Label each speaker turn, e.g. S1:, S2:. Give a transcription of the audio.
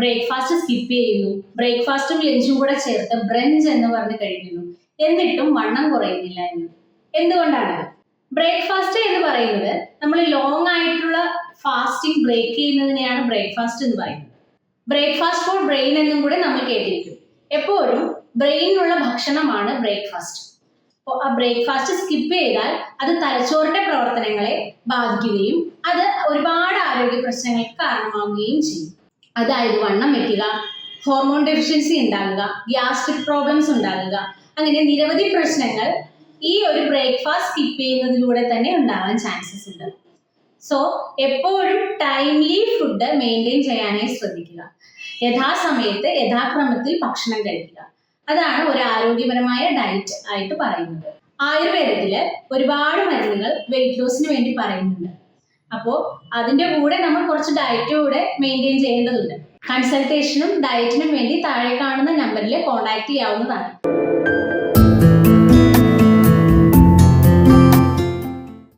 S1: Skip ചെയ്യുന്നു. ബ്രേക്ക്ഫാസ്റ്റും ലഞ്ചും കൂടെ ചേർത്ത് ബ്രഞ്ച് എന്ന് പറഞ്ഞ് കഴിക്കുന്നു എന്നിട്ടും വണ്ണം കുറയുന്നില്ല എന്ന്. എന്തുകൊണ്ടാണ്? ബ്രേക്ക്ഫാസ്റ്റ് എന്ന് പറയുന്നത് നമ്മൾ ലോങ് ആയിട്ടുള്ള ഫാസ്റ്റിംഗ് ബ്രേക്ക് ചെയ്യുന്നതിനെയാണ് ബ്രേക്ക്ഫാസ്റ്റ് എന്ന് പറയുന്നത്. ബ്രേക്ക്ഫാസ്റ്റ് ഫോർ ബ്രെയിൻ എന്നും കൂടെ നമ്മൾ കേട്ടിരിക്കും. എപ്പോഴും ബ്രെയിനിലുള്ള ഭക്ഷണമാണ് ബ്രേക്ക്ഫാസ്റ്റ്. അപ്പോൾ ആ ബ്രേക്ക്ഫാസ്റ്റ് സ്കിപ്പ് ചെയ്താൽ അത് തലച്ചോറിന്റെ പ്രവർത്തനങ്ങളെ ബാധിക്കുകയും അത് ഒരുപാട് ആരോഗ്യ പ്രശ്നങ്ങൾക്ക് കാരണമാവുകയും ചെയ്യും. അതായത് വണ്ണം വെക്കുക ഹോർമോൺ ഡെഫിഷ്യൻസി ഉണ്ടാകുക ഗ്യാസ്ട്രിക് പ്രോബ്ലംസ് ഉണ്ടാകുക. അങ്ങനെ നിരവധി പ്രശ്നങ്ങൾ ഈ ഒരു ബ്രേക്ക്ഫാസ്റ്റ് സ്കിപ്പ് ചെയ്യുന്നതിലൂടെ തന്നെ ഉണ്ടാവാൻ ചാൻസസ് ഉണ്ട്. സോ എപ്പോഴും ടൈംലി ഫുഡ് മെയിന്റെയിൻ ചെയ്യാനായി ശ്രദ്ധിക്കുക. യഥാസമയത്ത് യഥാക്രമത്തിൽ ഭക്ഷണം കഴിക്കുക. അതാണ് ഒരു ആരോഗ്യപരമായ ഡയറ്റ് ആയിട്ട് പറയുന്നത്. ആയുർവേദത്തിൽ ഒരുപാട് മരുന്നുകൾ വെയിറ്റ് ലോസിന് വേണ്ടി പറയുന്നുണ്ട്. അപ്പോൾ അതിന്റെ കൂടെ നമ്മൾ കുറച്ച് ഡയറ്റ് കൂടെ മെയിന്റെയിൻ ചെയ്യേണ്ടതുണ്ട്. കൺസൾട്ടേഷനും ഡയറ്റിനും വേണ്ടി താഴെ കാണുന്ന നമ്പറിൽ കോൺടാക്ട് ചെയ്യാവുന്നതാണ്.